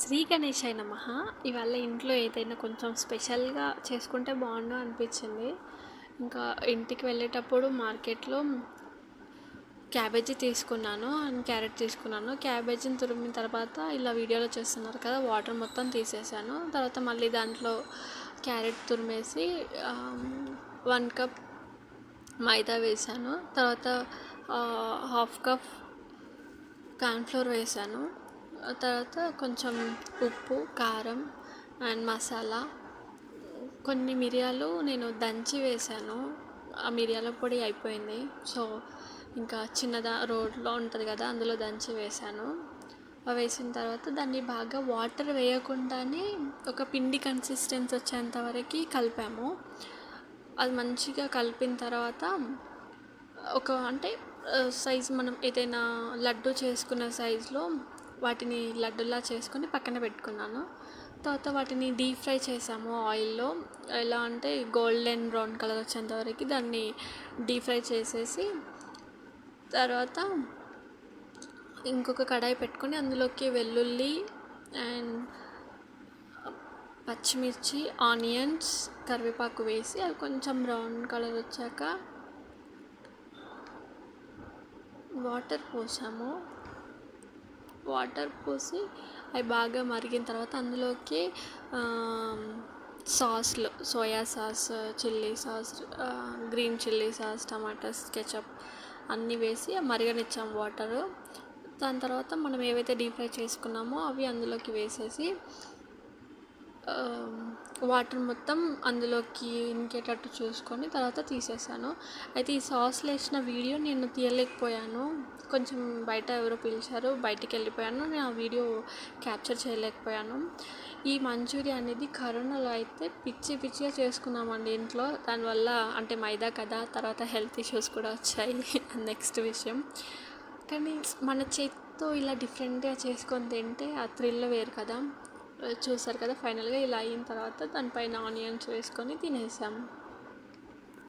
శ్రీ గణేష్ అయిన మహా ఇవాళ ఇంట్లో ఏదైనా కొంచెం స్పెషల్గా చేసుకుంటే బాగుండు అనిపించింది. ఇంకా ఇంటికి వెళ్ళేటప్పుడు మార్కెట్లో క్యాబేజీ తీసుకున్నాను అండ్ క్యారెట్ తీసుకున్నాను. క్యాబేజీని తురిమిన తర్వాత ఇలా వీడియోలో చేస్తున్నారు కదా వాటర్ మొత్తం తీసేసాను. తర్వాత మళ్ళీ దాంట్లో క్యారెట్ తురిమేసి వన్ కప్ మైదా వేసాను. తర్వాత హాఫ్ కప్ కార్న్ఫ్లోర్ వేసాను. తర్వాత కొంచెం ఉప్పు కారం అండ్ మసాలా. కొన్ని మిరియాలు నేను దంచి వేసాను. ఆ మిరియాల పొడి అయిపోయింది. సో ఇంకా చిన్నదా రోడ్లో ఉంటుంది కదా అందులో దంచి వేసాను. వేసిన తర్వాత దాన్ని బాగా వాటర్ వేయకుండానే ఒక పిండి కన్సిస్టెన్సీ వచ్చేంత వరకు కలిపాము. అది మంచిగా కలిపిన తర్వాత ఒక అంటే సైజ్ మనం ఏదైనా లడ్డు చేసుకున్న సైజులో వాటిని లడ్డులా చేసుకొని పక్కన పెట్టుకున్నాను. తర్వాత వాటిని డీప్ ఫ్రై చేసాము ఆయిల్లో. ఎలా అంటే గోల్డెన్ బ్రౌన్ కలర్ వచ్చేంత వరకు దాన్ని డీప్ ఫ్రై చేసేసి తర్వాత ఇంకొక కడాయి పెట్టుకొని అందులోకి వెల్లుల్లి అండ్ పచ్చిమిర్చి ఆనియన్స్ కరివేపాకు వేసి అవి కొంచెం బ్రౌన్ కలర్ వచ్చాక వాటర్ పోసాము. వాటర్ పోసి అవి బాగా మరిగిన తర్వాత అందులోకి సాస్లు soya sauce chilli sauce green chilli sauce tomatoes ketchup అన్నీ వేసి మరగనిచ్చాం వాటరు. దాని తర్వాత మనం ఏవైతే డీప్ ఫ్రై చేసుకున్నామో అవి అందులోకి వేసేసి వాటర్ మొత్తం అందులోకి ఇంకేటట్టు చూసుకొని తర్వాత తీసేసాను. అయితే ఈ సాస్లో వేసిన వీడియో నేను తీయలేకపోయాను. కొంచెం బయట ఎవరో పిలిచారు బయటికి వెళ్ళిపోయాను. నేను ఆ వీడియో క్యాప్చర్ చేయలేకపోయాను. ఈ మంచూరియా అనేది కరోనాలో అయితే పిచ్చి పిచ్చిగా చేసుకున్నామండి ఇంట్లో. దానివల్ల అంటే మైదా కదా తర్వాత హెల్త్ ఇష్యూస్ కూడా వచ్చాయి నెక్స్ట్ విషయం. కానీ మన చేతితో ఇలా డిఫరెంట్గా చేసుకొని తింటే ఆ థ్రిల్ వేరు కదా. చూసారు కదా ఫైనల్గా ఇలా అయిన తర్వాత దానిపైన ఆనియన్స్ వేసుకొని తినేసాము.